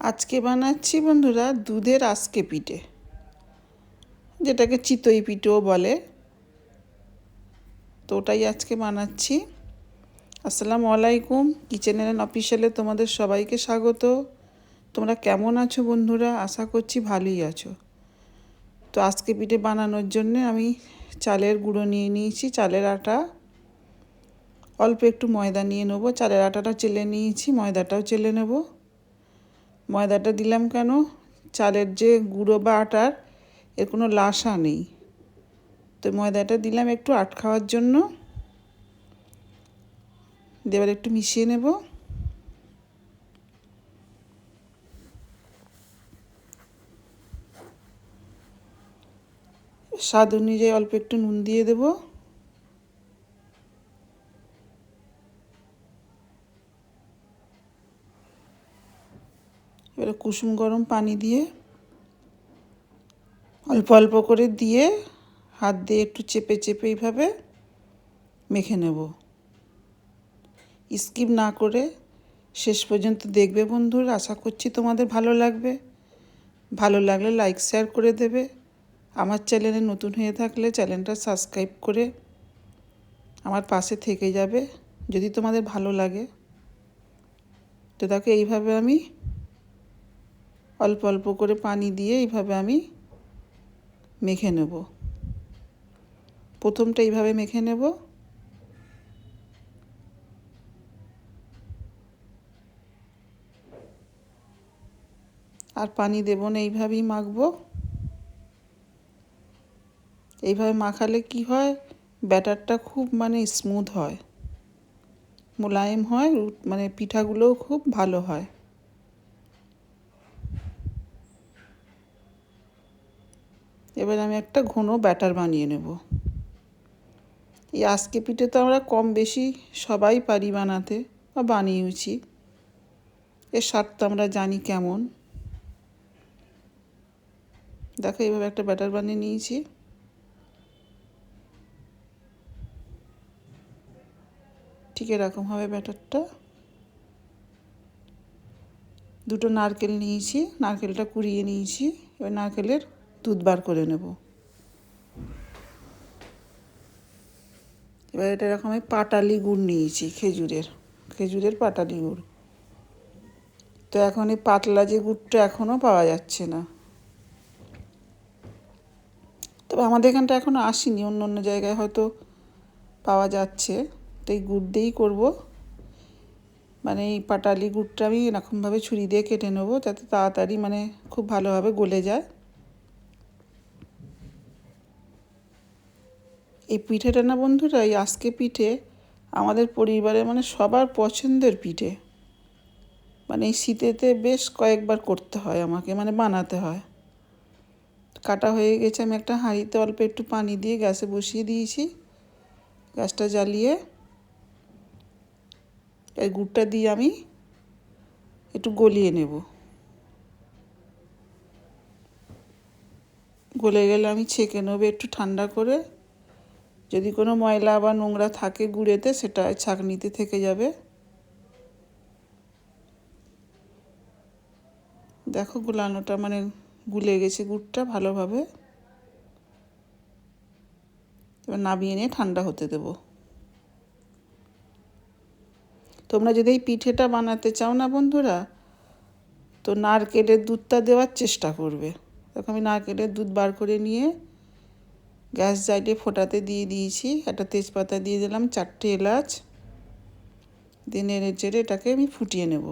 আজকে বানাচ্ছি বন্ধুরা দুধের আজকে পিঠে, যেটাকে চিতই পিঠেও বলে। তো ওটাই আজকে বানাচ্ছি। আসসালামু আলাইকুম, কিচেন অফিসিয়ালে তোমাদের সবাইকে স্বাগত। তোমরা কেমন আছো বন্ধুরা? আশা করছি ভালোই আছো। তো আজকে পিঠে বানানোর জন্যে আমি চালের গুঁড়ো নিয়ে নিয়েছি, চালের আটা। অল্প একটু ময়দা নিয়ে নেব, চালের আটাটা চেলে নিয়েছি, ময়দাটাও চেলে নেব। ময়দাটা দিলাম কেন? চালের যে গুঁড়ো বা আটার, এর কোনো লাসা নেই। তো ময়দাটা দিলাম একটু আট খাওয়ার জন্য। এবার একটু মিশিয়ে নেব। স্বাদ অনুযায়ী অল্প একটু নুন দিয়ে দেবো। এবারে কুসুম গরম পানি দিয়ে অল্প অল্প করে দিয়ে হাত দিয়ে একটু চেপে চেপে এইভাবে মেখে নেব। স্কিপ না করে শেষ পর্যন্ত দেখবে বন্ধুরা। আশা করছি তোমাদের ভালো লাগবে। ভালো লাগলে লাইক শেয়ার করে দেবে। আমার চ্যানেলে নতুন হয়ে থাকলে চ্যানেলটা সাবস্ক্রাইব করে আমার পাশে থেকে যাবে যদি তোমাদের ভালো লাগে। তো তাকে এইভাবে আমি অল্প অল্প করে পানি দিয়ে এইভাবে আমি মেখে নেব। প্রথমটা এইভাবে মেখে নেব। আর পানি দেব না, এইভাবেই মাখবো। এইভাবে মাখালে কি হয়? ব্যাটারটা খুব মানে স্মুথ হয়। মোলায়েম হয় মানে পিঠাগুলোও খুব ভালো হয়। এবার আমি একটা ঘন ব্যাটার বানিয়ে নেব। এই আজকে পিঠে তো আমরা কম বেশি সবাই পারি বানাতে বা বানিয়েছি এর স্বাদ তো আমরা জানি কেমন। দেখো এইভাবে একটা ব্যাটার বানিয়ে নিয়েছি। ঠিক এরকম হবে ব্যাটারটা। দুটো নারকেল নিয়েছি, নারকেলটা কুড়িয়ে নিয়েছি। এবার নারকেলের দুধ বার করে নেব। এবার এটা এরকম আমি পাটালি গুড় নিয়েছি, খেজুরের খেজুরের পাটালি গুড়। তো এখন এই পাতলা যে গুড়টা এখনও পাওয়া যাচ্ছে না। তবে আমাদের এখানটা এখনও আসেনি, অন্য অন্য জায়গায় হয়তো পাওয়া যাচ্ছে। তো এই গুড় দিয়েই করব। মানে এই পাটালি গুড়টা আমি এরকমভাবে ছুরি দিয়ে কেটে নেব, যাতে তাড়াতাড়ি মানে খুব ভালোভাবে গলে যায়। এই পিঠেটা না বন্ধুরা, এই আজকে পিঠে আমাদের পরিবারে মানে সবার পছন্দের পিঠে। মানে এই শীতেতে বেশ কয়েকবার করতে হয় আমাকে মানে বানাতে হয়। কাটা হয়ে গেছে, আমি একটা হাঁড়িতে অল্প একটু পানি দিয়ে গ্যাসে বসিয়ে দিয়েছি। গ্যাসটা জ্বালিয়ে এই গুড়টা দিয়ে আমি একটু গলিয়ে নেব। গলে গেলে আমি ছেঁকে নেব একটু ঠান্ডা করে। যদি কোনো ময়লা বা নোংরা থাকে গুড়েতে, সেটা ছাঁকনিতে থেকে যাবে। দেখো গুলানোটা মানে গুলে গেছে গুড়টা ভালোভাবে। এবার নামিয়ে নিয়ে ঠান্ডা হতে দেবো। তোমরা যদি এই পিঠেটা বানাতে চাও না বন্ধুরা, তো নারকেলের দুধটা দেওয়ার চেষ্টা করবে। তখন আমি নারকেলের দুধ বার করে নিয়ে গ্যাস জ্বালিয়ে ফোটাতে দিয়ে দিয়েছি। একটা তেজপাতা দিয়ে দিলাম, চারটে এলাচ। দিয়ে নেড়ে চেড়ে এটাকে আমি ফুটিয়ে নেব।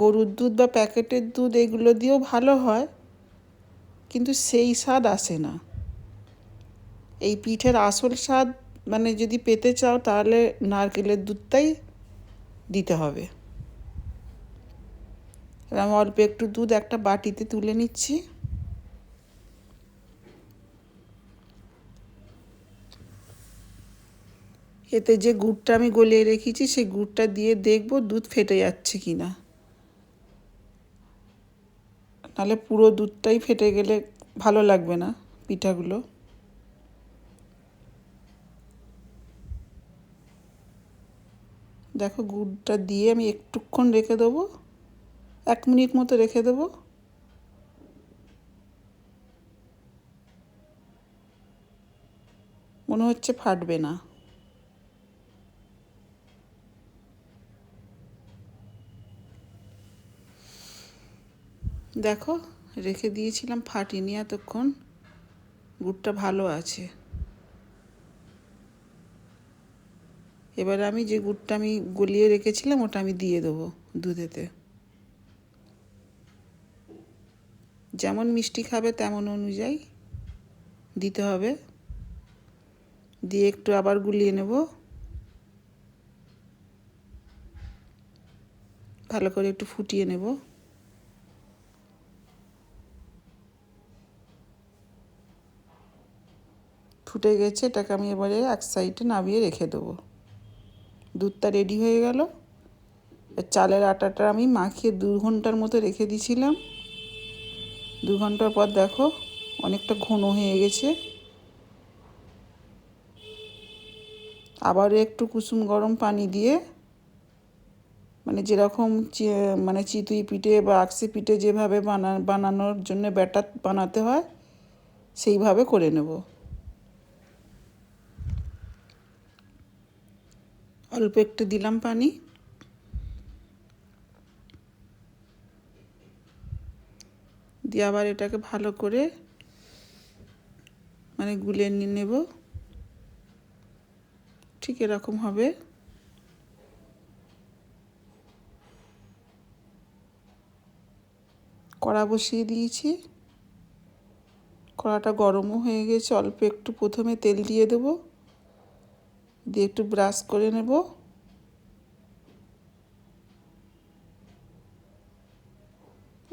গরুর দুধ বা প্যাকেটের দুধ এগুলো দিয়েও ভালো হয়, কিন্তু সেই স্বাদ আসে না। এই পিঠের আসল স্বাদ মানে যদি পেতে চাও তাহলে নারকেলের দুধটাই দিতে হবে। আমি অল্প একটু দুধ একটা বাটিতে তুলে নিচ্ছি। এতে যে গুড়টা আমি গলিয়ে রেখেছি, সেই গুড়টা দিয়ে দেখব দুধ ফেটে যাচ্ছে কি না নাহলে পুরো দুধটাই ফেটে গেলে ভালো লাগবে না পিঠাগুলো। দেখো গুড়টা দিয়ে আমি একটুক্ষণ রেখে দেবো। এক মিনিট মতো রেখে দেবো। মনে হচ্ছে ফাটবে না। দেখো, রেখে দিয়েছিলাম, ফাটিনি এতক্ষণ। গুড়টা ভালো আছে। এবার আমি যে গুড়টা আমি গলিয়ে রেখেছিলাম, ওটা আমি দিয়ে দেবো দুধেতে। যেমন মিষ্টি খাবে তেমন অনুযায়ী দিতে হবে। দিয়ে একটু আবার গুলিয়ে নেব। ভালো করে একটু ফুটিয়ে নেব। ফুটে গেছে, এটাকে আমি এবারে এক সাইডে নামিয়ে রেখে দেবো। দুধটা রেডি হয়ে গেল। চালের আটাটা আমি মাখিয়ে দু ঘণ্টার মতো রেখে দিয়েছিলাম দু ঘণ্টার পর দেখো অনেকটা ঘন হয়ে গেছে। আবার একটু কুসুম গরম পানি দিয়ে মানে যেরকম মানে চিতুই পিঠে বা আকসি পিঠে যেভাবে বানা, বানানোর জন্য ব্যাটার বানাতে হয়, সেইভাবে করে নেব। অল্প একটু দিলাম পানি। দিয়ে আবার এটাকে ভালো করে মানে গুলে নিয়ে নেব। ঠিক এরকম হবে। কড়া বসিয়ে দিয়েছি। কড়াটা গরমও হয়ে গেছে, অল্প একটু প্রথমে তেল দিয়ে দেব। দিয়ে একটু ব্রাশ করে নেব।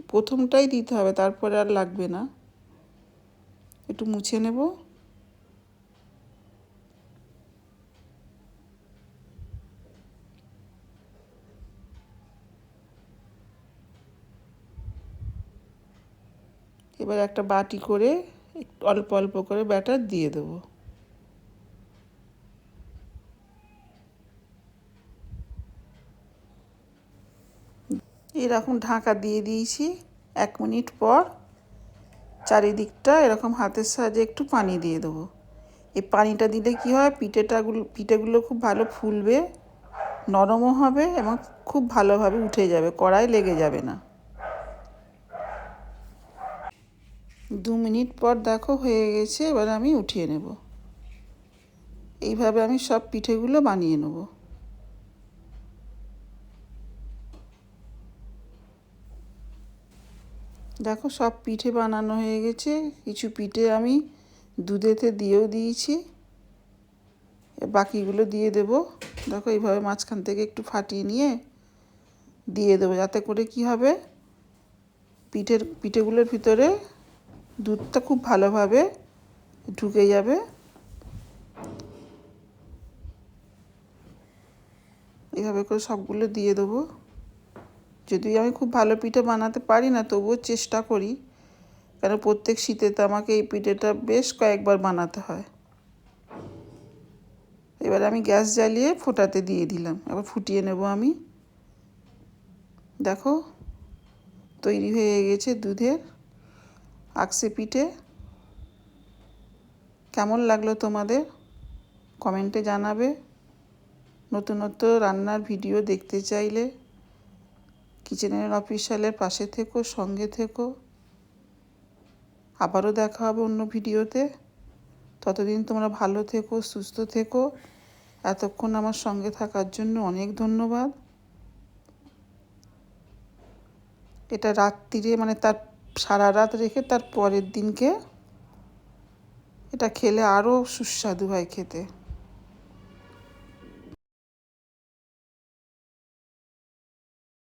প্রথমটাই দিতে হবে, তারপরে আর লাগবে না। একটু মুছে নেব। এবার একটা বাটি করে অল্প অল্প করে ব্যাটার দিয়ে দেবো। এরকম ঢাকা দিয়ে দিয়েছি। এক মিনিট পর চারিদিকটা এরকম হাতের সাহায্যে একটু পানি দিয়ে দেবো। এই পানিটা দিলে কি হয়? পিঠেটাগুলো, পিঠেগুলো খুব ভালো ফুলবে, নরমও হবে এবং খুব ভালোভাবে উঠে যাবে, কড়াই লেগে যাবে না। দু মিনিট পর দেখো হয়ে গেছে, এবার আমি উঠিয়ে নেব। এইভাবে আমি সব পিঠেগুলো বানিয়ে নেব। দেখো সব পিঠে বানানো হয়ে গেছে। কিছু পিঠে আমি দুধেতে দিয়েও দিয়েছি। বাকিগুলো দিয়ে দেব। দেখো এইভাবে মাঝখান থেকে একটু ফাটিয়ে নিয়ে দিয়ে দেবো। যাতে করে কি হবে? পিঠের, পিঠেগুলোর ভিতরে দুধটা খুব ভালোভাবে ঢুকে যাবে। এভাবে করে সবগুলো দিয়ে দেবো। যদি আমি খুব ভালো পিঠে বানাতে পারি না, তবুও চেষ্টা করি। কেন, প্রত্যেক শীতেতে আমাকে এই পিঠেটা বেশ কয়েকবার বানাতে হয়। এবার আমি গ্যাস জ্বালিয়ে ফোটাতে দিয়ে দিলাম। এবার ফুটিয়ে নেব আমি। দেখো, তৈরি হয়ে গেছে দুধের আকসে পিঠে। কেমন লাগল তোমাদের? কমেন্টে জানাবে। নতুনত্ব রান্নার ভিডিও দেখতে চাইলে। কিচেনের অফিসিয়ালের পাশে থেকো, সঙ্গে থেকো। আবারও দেখা হবে অন্য ভিডিওতে। ততদিন তোমরা ভালো থেকো, সুস্থ থেকো। এতক্ষণ আমার সঙ্গে থাকার জন্য অনেক ধন্যবাদ। এটা রাত্রিরে মানে তার সারা রাত রেখে তার পরের দিনকে। এটা খেলে আরও সুস্বাদু হয় খেতে।